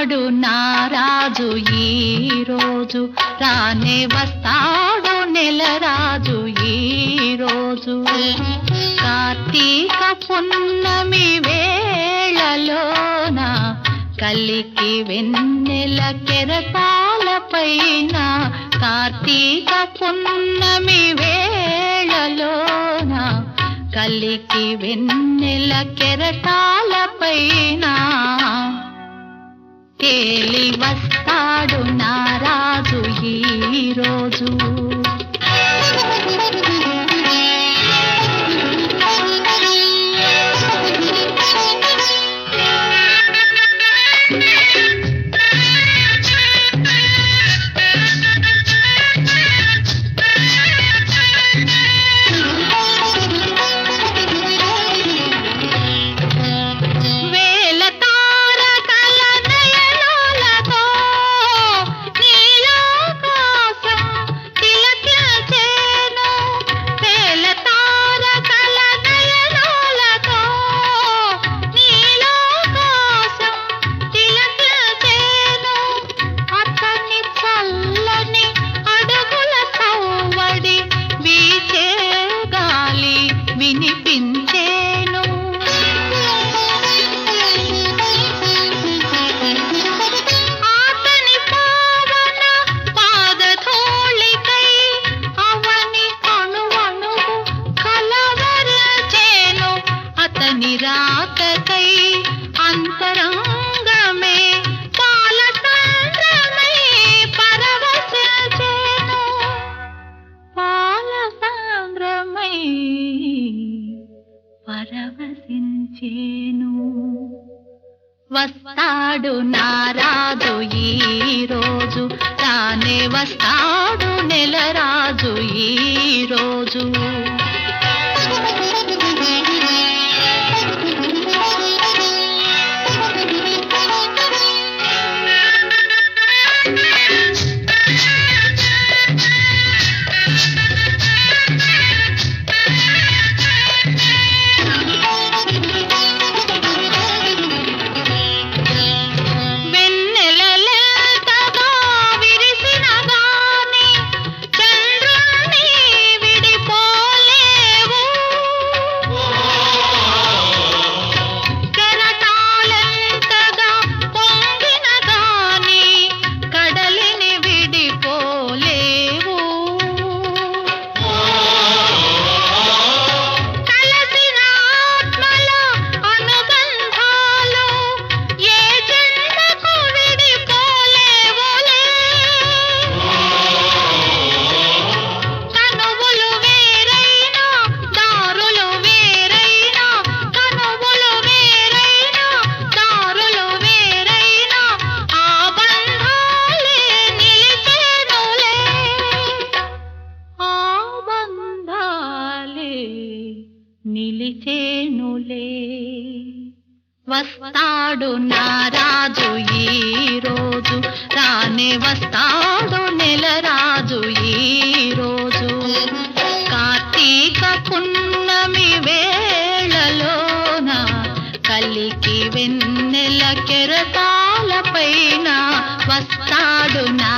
వస్తాడు నారాజు ఈ రోజు. రానే వస్తాడు నెలరాజు ఈ రోజు. కార్తీక పున్నమి వేళలోన కలికి వెన్నెల కెరటాల పైన కార్తీక పున్నమి వేళలోన కలికి వెన్నెల కెరటాల పైన తేలి వస్తాడు నారాజు ఈ రోజు. పరవశించేను. వస్తాడు నారాజు ఈ రోజు తానే వస్తాడు నెలరాజు ఈ రోజు. వస్తాడు నారాజు ఈ రోజు. రానే వస్తాడు నెలరాజు ఈ రోజు. కార్తీక పున్నమి వేళలోన కలికి వెన్నెల కెరటాల పైన వస్తాడు నా